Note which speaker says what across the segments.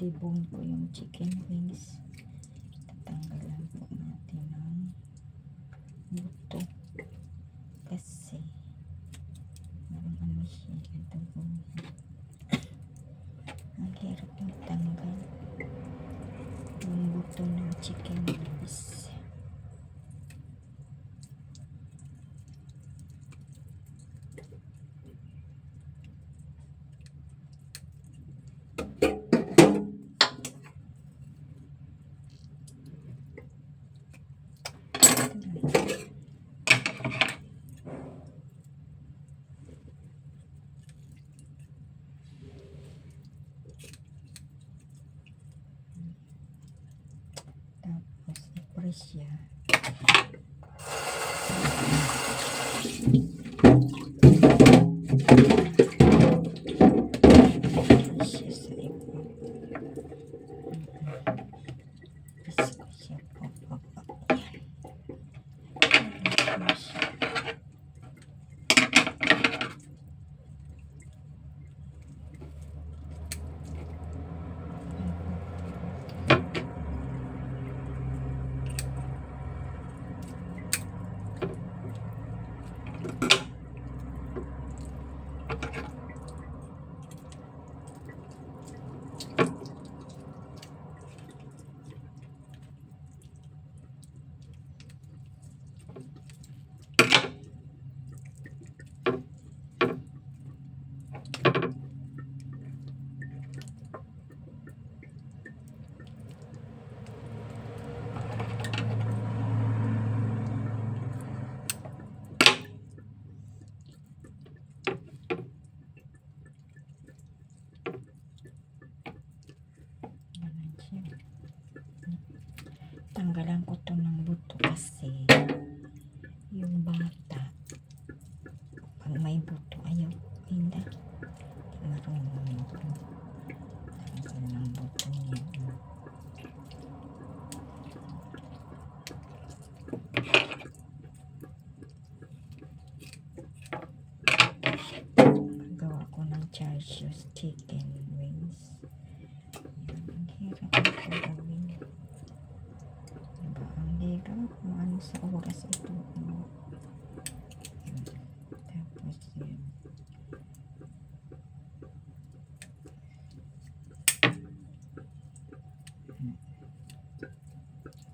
Speaker 1: dinidibong ko yung chicken wings. Tatanggalan po natin ng buto. Kasi, parang ano siya, ito po. Ang hirap yung tanggal. Yung buto ng chicken wings. Tanggalan ko to ng buto kasi yung bata pag may buto ayaw hindi marunong ito tanggal ng buto niya gawa ko ng charsius chicken wings yan ang hirap ito gawin Diba? Ang hirap kung ano sa oras ito. ano. Yan. Tapos yan. Hmm.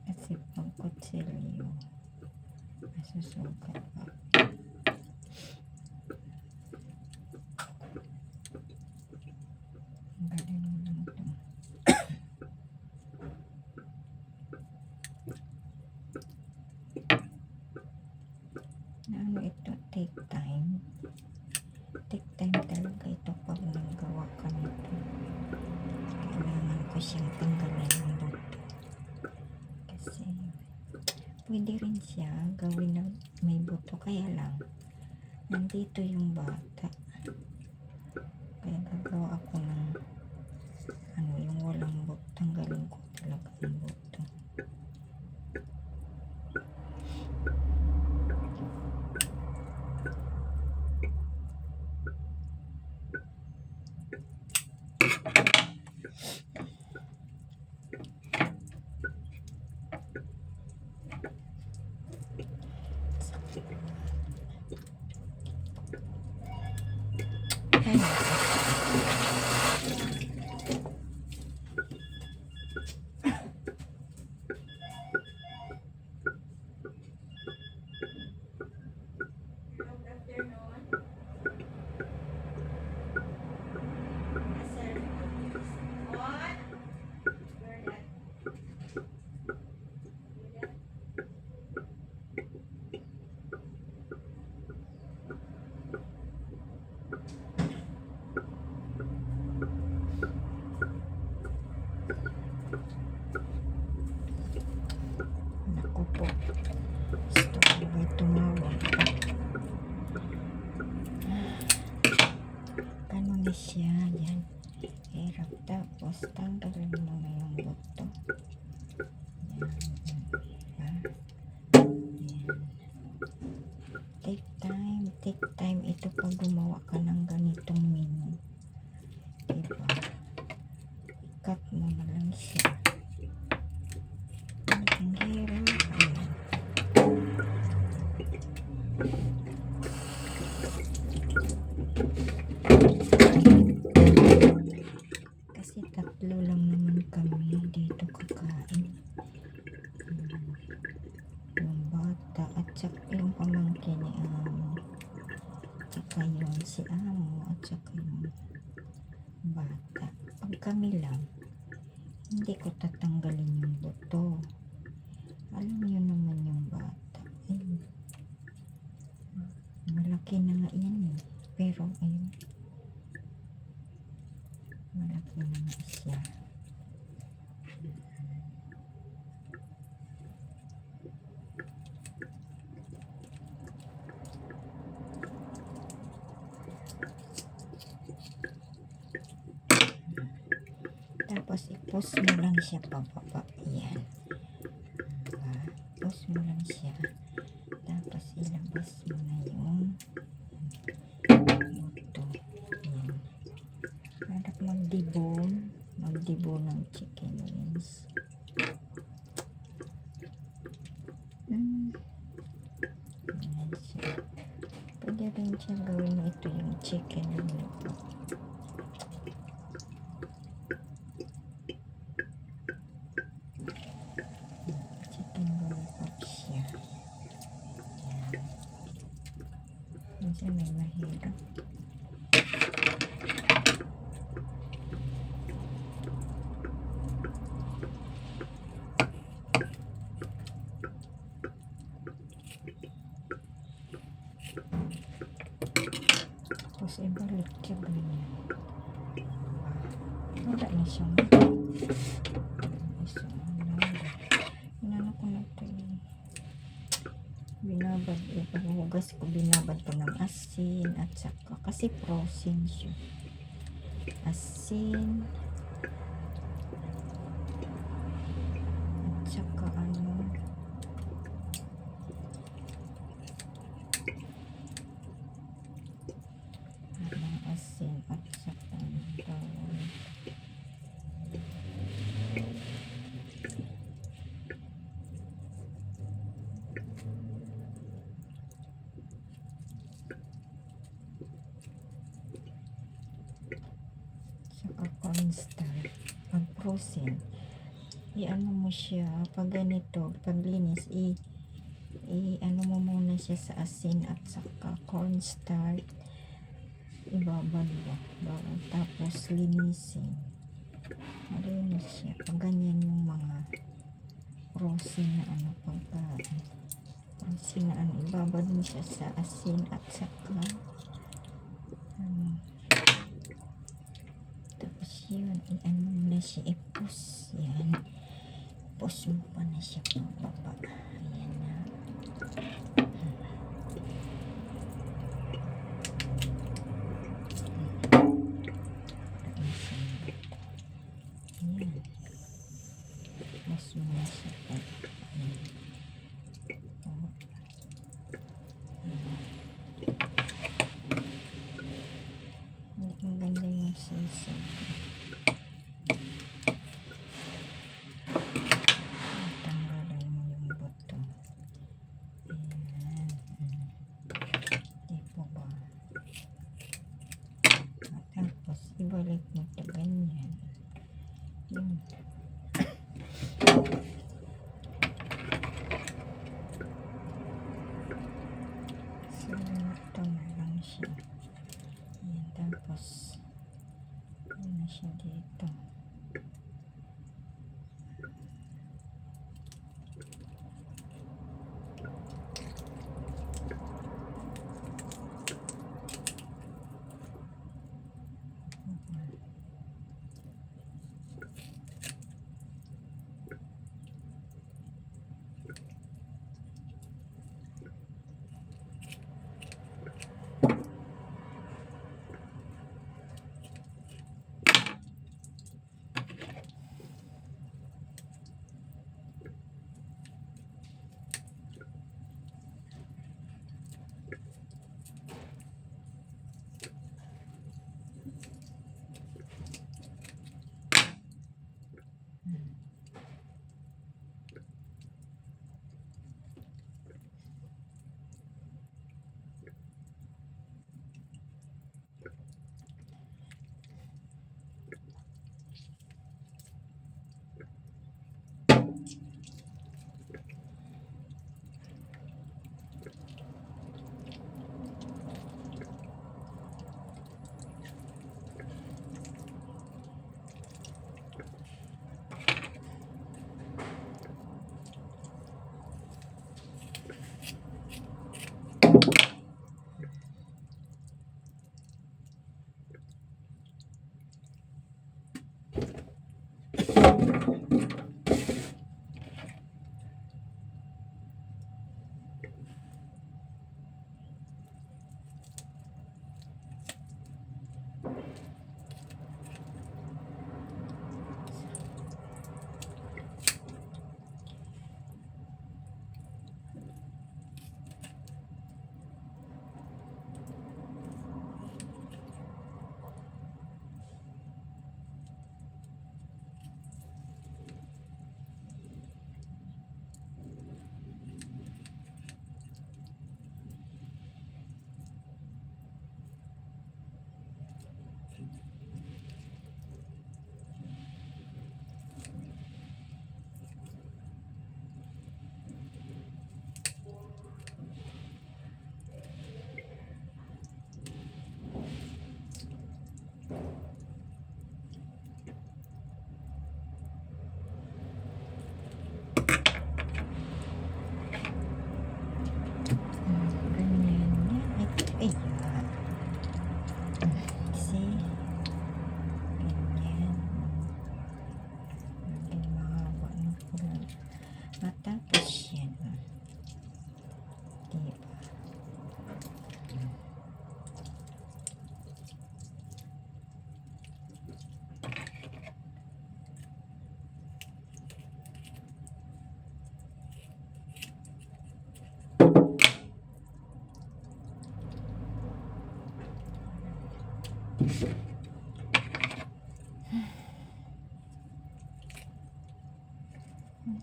Speaker 1: Kasi pag kutsilyo, masusugat pa. Ang galing mo lang ito. na ano ito, take time. Take time talaga ito pag nagawa ka nito. Kailangan ko siyang tanggalin ng buto. Kasi, pwede rin siya gawin na may buto. Kaya lang, nandito yung bata. Kaya gagawa ako ng ano, yung walang buto. Tanggalin ko talaga ang buto. Ay, Naku po. Gusto ko ba tumawag? Ganun na siya. Yan. Hirap. Tapos, tanggalin mo na yung buto. Take time. Take time. Ito pag gumawa ka ng ganitong menu. Diba? Cut mo saka yung pamangkin ni Amo. Tsaka yung si Amo at saka yung bata. Pag kami lang, hindi ko tatanggalin yung buto. Alam niyo naman yung bata. Ayun. Malaki na nga yan eh. Pero ayun. Malaki na nga siya. Tapos i-post mo lang siya pababa. Yan. Diba? Post mo lang siya. Tapos ilabas mo na yung buto. Yan. Harap magdibon. Magdibon ng chicken wings. Mm. Yan siya. Pwede rin siya gawin na ito yung chicken wing. Chicken lollipop siya. Yan. Minsan may mahirap. Tapos ibalik siya ganyan. Wala na siyang isa. Inano ko na ito eh. Binabad, eh, paghugas ko, binabad ko ng asin at saka, kasi frozen siya. Asin. At saka ano, ng asin at saka ano tawag. saka cornstarch frozen i-ano mo siya pag ganito pag linis i i-ano mo muna siya sa asin at saka cornstarch ibabad mo. Tapos linisin. Malinis siya. Pag ganyan yung mga frozen na ano pagka frozen na ano ibabad mo siya sa asin at saka ano tapos yun, i-ano mo siya, i-push. Yan. Push mo pa na siya. Ayan na. Ayan. Push mo na siya pababa. Ayan. Oh. Ayan. Ang ganda yung sisig. Tanggalin mo yung buto. Ayan. Mm. Di po ba? At tapos,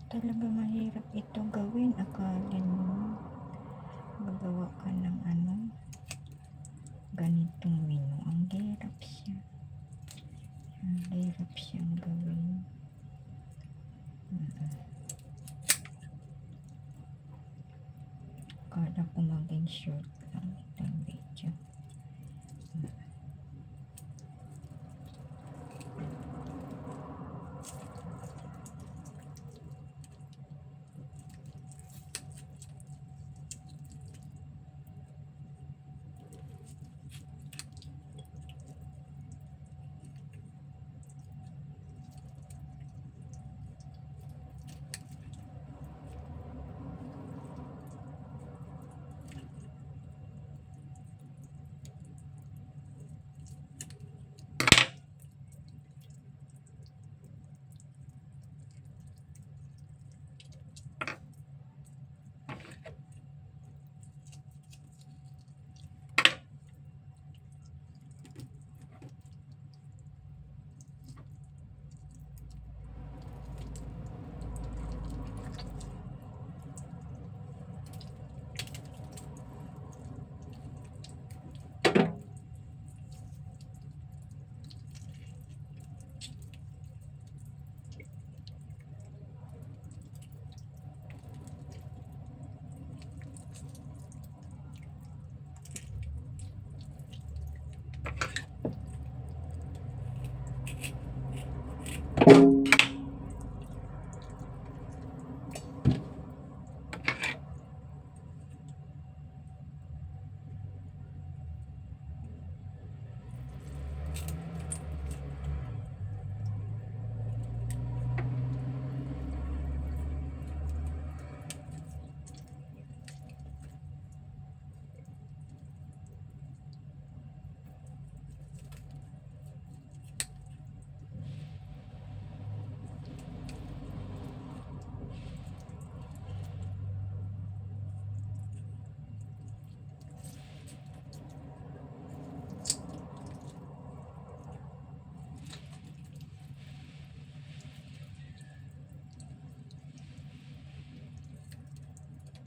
Speaker 1: Talaga mahirap ito gawin. Akalin mo, magawa ka ng ano, ganitong menu. Ang hirap siya. Ang hirap siyang gawin. Mm. Akala ko maging short lang itong video.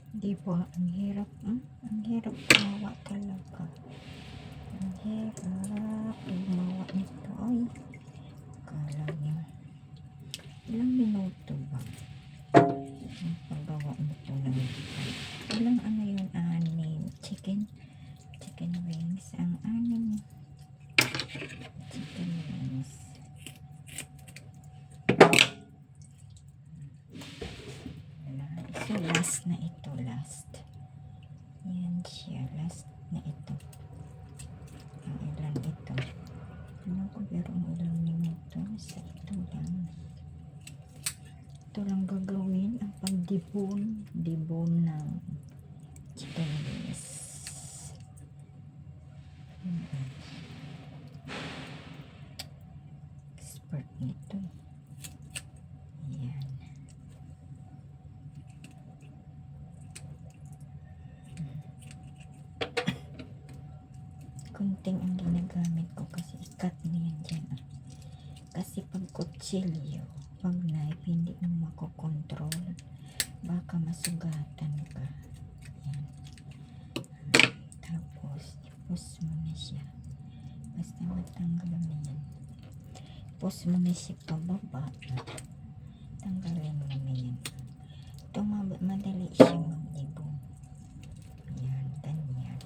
Speaker 1: Di ba? Ang hirap. Hmm? Ang hirap gumawa talaga. Ang hirap gumawa nito. Ay, kala niya. Ilang minuto ba? Ang paggawa nito ng Ilang ano yung anim? Chicken? Chicken wings. Ang anim. Chicken wings. Wala. So, last na ito. Last. Yan siya. Last na ito. Ang ilan ito. Ano ko pero ang ilang minuto. Sa ito lang. Ito lang gagawin. Ang pagdibon. Dibon ng chicken wings. Mm-mm. Expert nito. Yan. kunting ang ginagamit ko kasi ikat mo yan dyan. ah. Kasi pag kutsilyo, pag knife, hindi mo makokontrol. Baka masugatan ka. Yan. Tapos, ipos mo na siya. Basta matanggal mo yan. Ipos mo na siya pababa. Tanggalin mo na yan. Ito ma- madali siya magdibong. Yan, ganyan.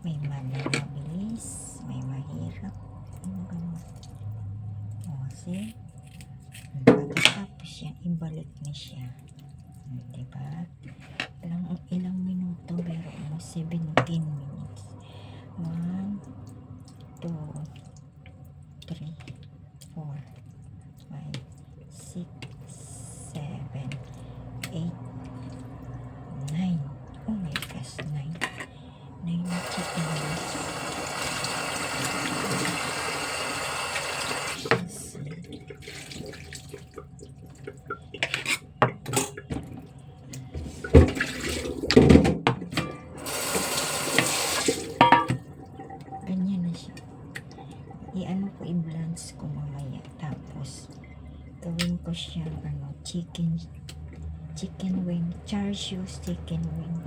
Speaker 1: May mabilis, may mahirap. Ano ganun? O, see? Pagkatapos ibalik na siya. Hmm, Diba? Ilang, ilang minuto, pero mo 17 minutes. 1, 2, 3, 4, 5, chicken wings.